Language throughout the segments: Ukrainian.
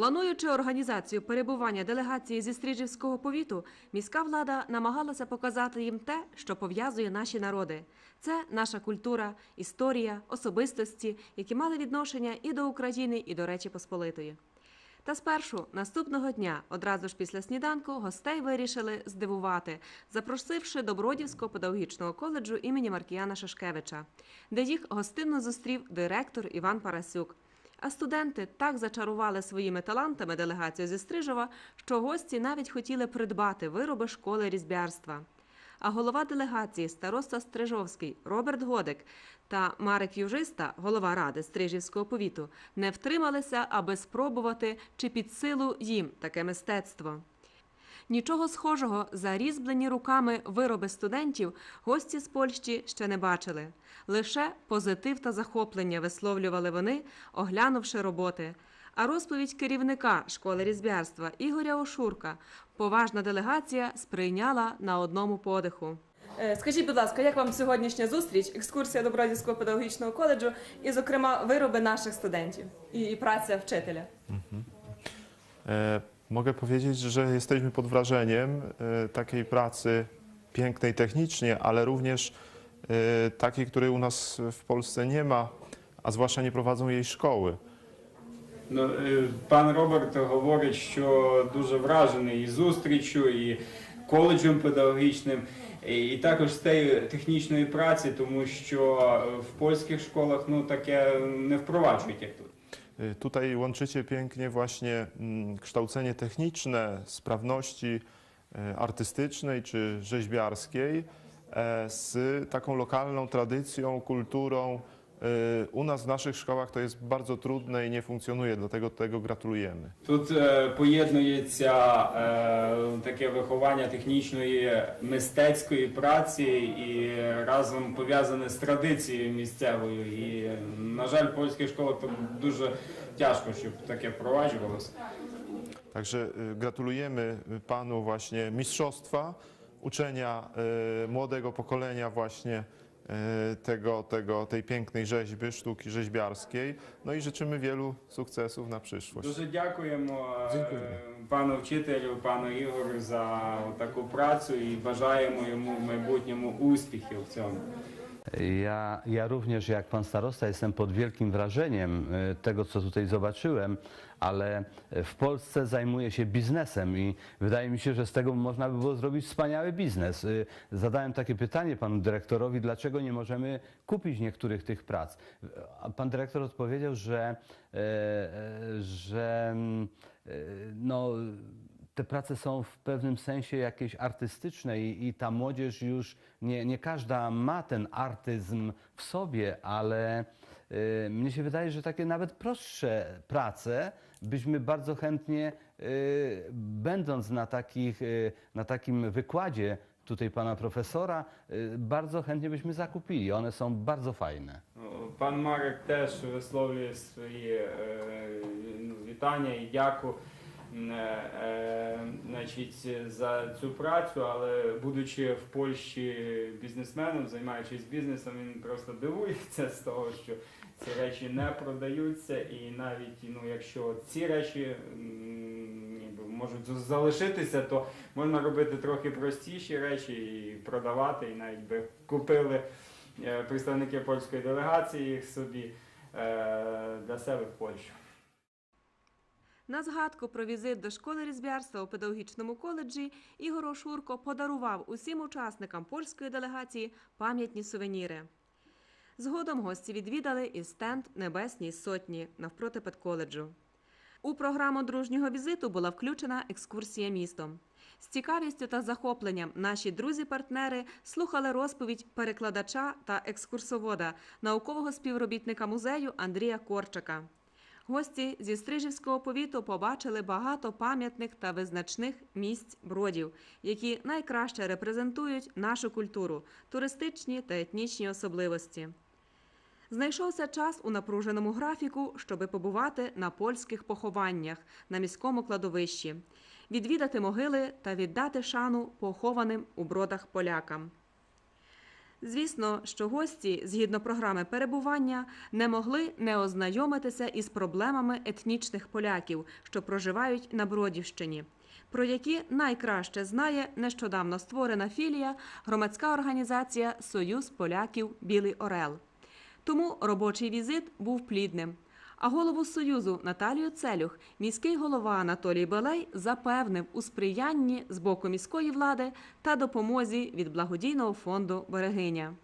Плануючи організацію перебування делегації зі Стрижівського повіту, міська влада намагалася показати їм те, що пов'язує наші народи. Це наша культура, історія, особистості, які мали відношення і до України, і до Речі Посполитої. Та спершу наступного дня, одразу ж після сніданку, гостей вирішили здивувати, запросивши до Бродівського педагогічного коледжу імені Маркіяна Шашкевича, де їх гостинно зустрів директор Іван Парасюк. А студенти так зачарували своїми талантами делегацію зі Стрижова, що гості навіть хотіли придбати вироби школи різьбярства. А голова делегації староста Стрижовський Роберт Годик та Марик Южиста, голова ради Стрижівського повіту, не втрималися, аби спробувати, чи під силу їм таке мистецтво. Нічого схожого за різьблені руками вироби студентів гості з Польщі ще не бачили. Лише позитив та захоплення висловлювали вони, оглянувши роботи. А розповідь керівника школи різьбярства Ігоря Ошурка поважна делегація сприйняла на одному подиху. Е, Скажіть, будь ласка, як вам сьогоднішня зустріч, екскурсія до Бродівського педагогічного коледжу і, зокрема, вироби наших студентів і, праця вчителя? Mogę powiedzieć, że jesteśmy pod wrażeniem e, takiej pracy pięknej technicznie, ale również e, takiej, której u nas w Polsce nie ma, a zwłaszcza nie prowadzą jej szkoły. Ну, е, пан Роберт говорить, що дуже вражений і зустрічю, і коледжем педагогічним, і і також з тієї технічної праці, тому що е, в польських школах ну, таке не впроваджують, як тут. E, Tutaj łączycie pięknie właśnie mm, kształcenie techniczne sprawności e, artystycznej czy rzeźbiarskiej e, z taką lokalną tradycją, kulturą. E, U nas w naszych szkołach to jest bardzo trudne i nie funkcjonuje, dlatego tego gratulujemy. Тут е, поєднується е, таке виховання технічної мистецької праці і разом пов'язане з традицією місцевою. І, е, на жаль, в польських школах то дуже тяжко, щоб таке впроваджувалося. Także y, gratulujemy y, panu właśnie mistrzostwa, uczenia y, młodego pokolenia właśnie y, tego, tego, tej pięknej rzeźby, sztuki rzeźbiarskiej. No i życzymy wielu sukcesów na przyszłość. Дуже дякуємо е, Дякуємо. пану вчителю, пану Ігорю за таку працю і бажаємо йому в майбутньому успіхів в цьому. Ja, ja również, jak pan starosta, jestem pod wielkim wrażeniem e, tego, co tutaj zobaczyłem, ale w Polsce zajmuję się biznesem i wydaje mi się, że z tego można by było zrobić wspaniały biznes. E, Zadałem takie pytanie panu dyrektorowi, dlaczego nie możemy kupić niektórych tych prac. A pan dyrektor odpowiedział, że, e, e, że mm, e, no, te prace są w pewnym sensie jakieś artystyczne i, i ta młodzież już nie, nie każda ma ten artyzm w sobie, ale y, mnie się wydaje, że takie nawet prostsze prace byśmy bardzo chętnie, y, będąc na, takich, y, na takim wykładzie tutaj pana profesora, y, bardzo chętnie byśmy zakupili. One są bardzo fajne. No, pan Marek też wysłowuje swoje e, no, witania i dziękuję. Значить, за цю працю, але будучи в Польщі бізнесменом, займаючись бізнесом, він просто дивується з того, що ці речі не продаються, і навіть ну, якщо ці речі можуть залишитися, то можна робити трохи простіші речі і продавати, і навіть би купили е, представники польської делегації їх собі е, для себе в Польщу. На згадку про візит до школи різьбярства у педагогічному коледжі Ігор Ошурко подарував усім учасникам польської делегації пам'ятні сувеніри. Згодом гості відвідали і стенд Небесній сотні навпроти педколеджу. У програму дружнього візиту була включена екскурсія містом. З цікавістю та захопленням наші друзі-партнери слухали розповідь перекладача та екскурсовода, наукового співробітника музею Андрія Корчака. Гості зі Стрижівського повіту побачили багато пам'ятних та визначних місць бродів, які найкраще репрезентують нашу культуру, туристичні та етнічні особливості. Знайшовся час у напруженому графіку, щоби побувати на польських похованнях на міському кладовищі, відвідати могили та віддати шану похованим у бродах полякам. Звісно, що гості, згідно програми перебування, не могли не ознайомитися із проблемами етнічних поляків, що проживають на Бродівщині, про які найкраще знає нещодавно створена філія громадська організація Союз поляків Білий Орел. Тому робочий візит був плідним. А голову Союзу Наталію Целюх міський голова Анатолій Белей запевнив у сприянні з боку міської влади та допомозі від благодійного фонду Берегиня.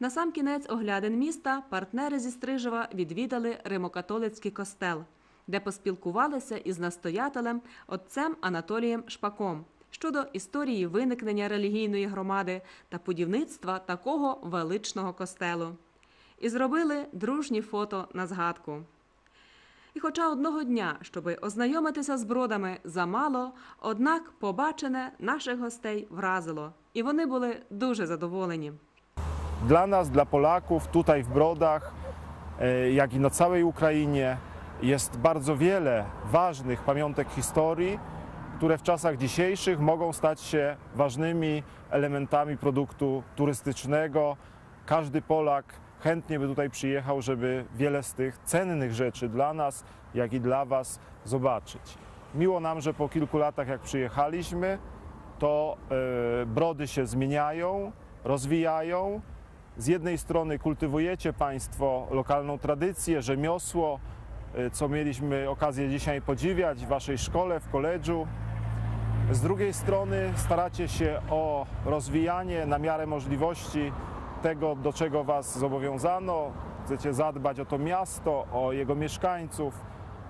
Насамкінець оглядин міста партнери зі Стрижева відвідали римокатолицький костел, де поспілкувалися із настоятелем отцем Анатолієм Шпаком щодо історії виникнення релігійної громади та будівництва такого величного костелу. І зробили дружні фото на згадку. І хоча одного дня, щоби ознайомитися з бродами, замало, однак побачене наших гостей вразило, і вони були дуже задоволені. Dla nas, dla Polaków tutaj w Brodach, e, jak i na całej Ukrainie jest bardzo wiele ważnych pamiątek historii, które w czasach dzisiejszych mogą stać się ważnymi elementami produktu turystycznego. Każdy Polak chętnie by tutaj przyjechał, żeby wiele z tych cennych rzeczy dla nas, jak i dla Was zobaczyć. Miło nam, że po kilku latach jak przyjechaliśmy, to e, brody się zmieniają, rozwijają. Z jednej strony kultywujecie Państwo lokalną tradycję, rzemiosło, e, co mieliśmy okazję dzisiaj podziwiać w Waszej szkole, w koledżu. Z drugiej strony staracie się o rozwijanie na miarę możliwości tego, do czego Was zobowiązano. Chcecie zadbać o to miasto, o jego mieszkańców.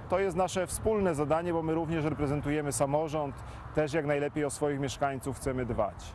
To jest nasze wspólne zadanie, bo my również reprezentujemy samorząd, też jak najlepiej o swoich mieszkańców chcemy dbać.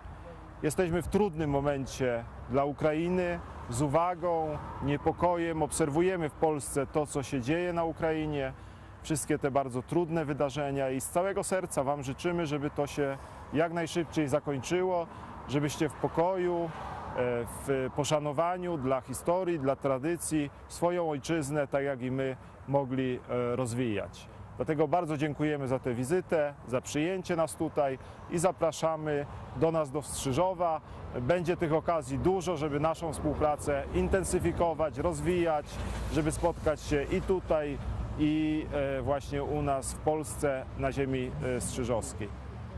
Jesteśmy w trudnym momencie dla Ukrainy. Z uwagą, niepokojem obserwujemy w Polsce to, co się dzieje na Ukrainie, wszystkie te bardzo trudne wydarzenia i z całego serca Wam życzymy, żeby to się jak najszybciej zakończyło, żebyście w pokoju, w poszanowaniu dla historii, dla tradycji swoją ojczyznę, tak jak i my, mogli e, rozwijać. Dlatego bardzo dziękujemy za tę wizytę, za przyjęcie nas tutaj i zapraszamy do nas do Strzyżowa. Będzie tych okazji dużo, żeby naszą współpracę intensyfikować, rozwijać, żeby spotkać się i tutaj, i e, właśnie u nas w Polsce na ziemi e, strzyżowskiej.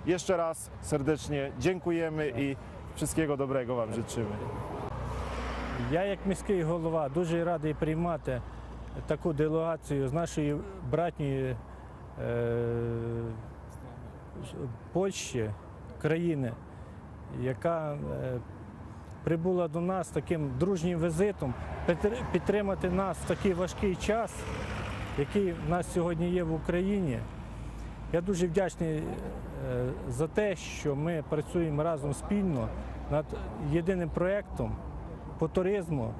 Jeszcze raz serdecznie dziękujemy i wszystkiego dobrego Wam życzymy. Я, як міський голова, дуже радий приймати таку делегацію з нашої братньої е, Польщі, країни, яка е, прибула до нас таким дружнім візитом, підтримати нас в такий важкий час, який в нас сьогодні є в Україні. Я дуже вдячний е, за те, що ми працюємо разом спільно над єдиним проєктом по туризму.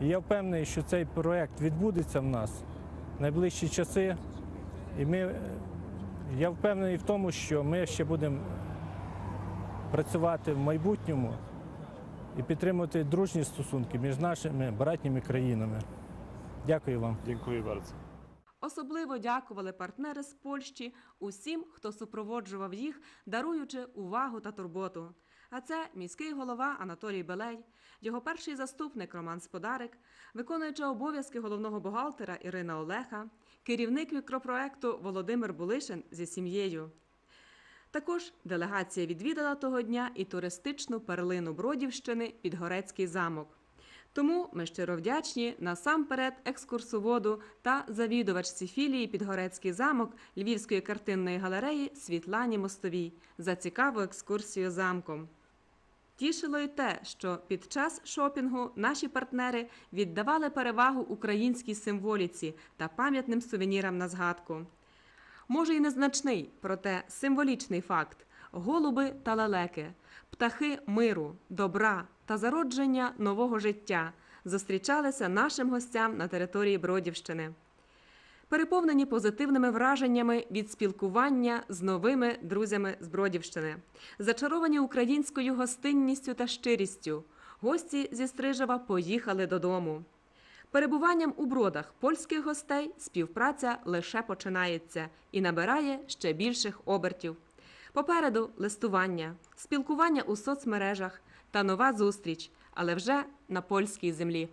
І я впевнений, що цей проєкт відбудеться в нас в найближчі часи. І ми, е, я впевнений в тому, що ми ще будемо працювати в майбутньому і підтримувати дружні стосунки між нашими братніми країнами. Дякую вам. Dziękuję bardzo. Особливо дякували партнери з Польщі усім, хто супроводжував їх, даруючи увагу та турботу. А це міський голова Анатолій Белей, його перший заступник Роман Сподарик, виконуюча обов'язки головного бухгалтера Ірина Олеха, керівник мікропроекту Володимир Булишин зі сім'єю. Також делегація відвідала того дня і туристичну перлину Бродівщини Підгорецький замок. Тому ми щиро вдячні насамперед екскурсоводу та завідувачці філії Підгорецький замок Львівської картинної галереї Світлані Мостовій за цікаву екскурсію замком. Тішило й те, що під час шопінгу наші партнери віддавали перевагу українській символіці та пам'ятним сувенірам на згадку. Може, і незначний, проте символічний факт: голуби та лелеки, птахи миру, добра та зародження нового життя зустрічалися нашим гостям на території Бродівщини. Переповнені позитивними враженнями від спілкування з новими друзями з Бродівщини, зачаровані українською гостинністю та щирістю, гості зі Стрижева поїхали додому. Перебуванням у бродах польських гостей співпраця лише починається і набирає ще більших обертів. Попереду листування, спілкування у соцмережах та нова зустріч, але вже на польській землі.